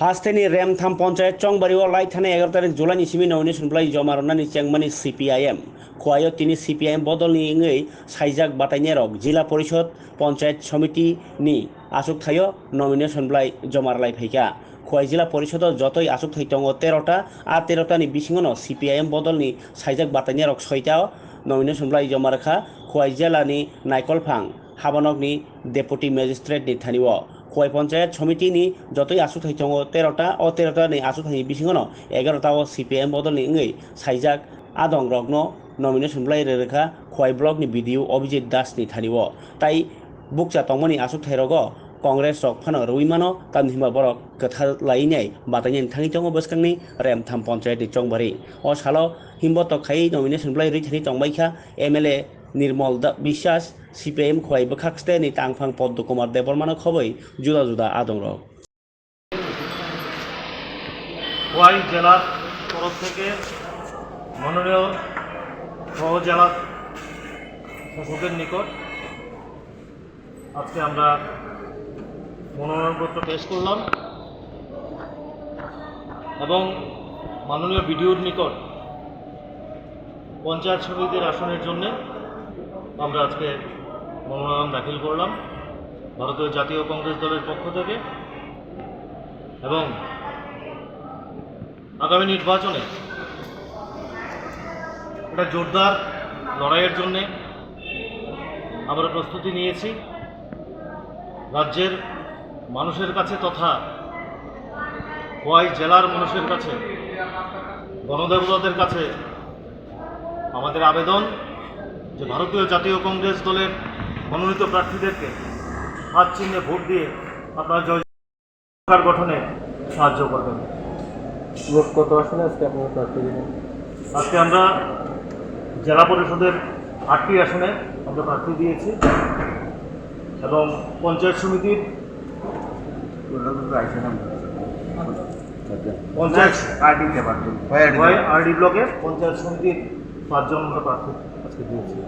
हास्थेनि रेमथाम पंचायत चंगबारियाव लाइ थानाय एगार' तारिख जुलाइनि सिमि नौनि सुनब्लाय जमा रनानै चेंमानि सि पि आइ एम खवायाव तिनि सि पि आइ एम बदलनि इङै साइजाक बाटायनाय रक जिला परिषद पंचायत समितिनि आसुक थायो नमिनेसनब्लाय जमा लाइ फैका খোয়াই জেলা পরিষদর যতই আসুক থৈতং তেরোটা আর তেরোটানি বিসিঙন সিপিআইএম বদলনি সাইজাক বাতানি রক সৈতা নমিনেশনব্লাই জমা রেখা খোয়াই জেলানি নাইকলফাং হাবানকনি ডেপুটি ম্যাজিস্ট্রেটনি থানিও খোয়াই পঞ্চায়েত সমিতি নি যতই আসু থাই চঙ্গ তেরোটা অ তেরোটা নেই আসু থাই বিসিংন এগারোটা ও সিপিএম বদলনি ওই সাইজাক আদং রগ্ন নমিনেশন লাই রেখা খোয়াই ব্লকনি বিডিও অভিজিৎ দাসনি থানিব। তাই বুকচা তমনি আসু থাই রগ কংগ্রেস রক ফানো রুইমানো তাম হিমা বরক কথা লাইনাই বাতাইন থাঙি চঙ্গ বসকাংনি রেম থাম পঞ্চায়েত চংবারি অ সালো হিমবত খাই নমিনেশন লাই রুই থানি চংবাইখা এম এল এ নির্মল বিশ্বাস সিপিএম খোয়াইব খাকস্তে নি তাংফাং পদ্মকুমার দেবরমানক খবই, জুদা জুদা আদম রহ খোয়াই জেলার তরফ থেকে মাননীয় সহজেলা শাসকের নিকট আজকে আমরা মনোনয়নপত্র পেশ করলাম এবং মাননীয় বিডিওর নিকট পঞ্চায়েত সমিতির আসনের জন্যে আমরা আজকে মনোনয়ন দাখিল করলাম ভারতীয় জাতীয় কংগ্রেস দলের পক্ষ থেকে। এবং আগামী নির্বাচনে একটা জোরদার লড়াইয়ের জন্যে আমরা প্রস্তুতি নিয়েছি। রাজ্যের মানুষের কাছে তথা খোয়াই জেলার মানুষের কাছে গণদেবতাদের কাছে আমাদের আবেদন। যে ভারতীয় জাতীয় কংগ্রেস দলের মনোনীত প্রার্থীদেরকে হাত চিহ্নে ভোট দিয়ে আপনারা জয় সরকার গঠনে সাহায্য করবেন। মোট কত আসনে আজকে আপনারা প্রার্থী আজকে আমরা জেলা পরিষদের আটটি আসনে আমরা প্রার্থী দিয়েছি এবং পঞ্চায়েত সমিতির পঞ্চায়েত আরডি ব্লকে পঞ্চায়েত সমিতির পাঁচজন আমরা প্রার্থী আজকে দিয়েছি।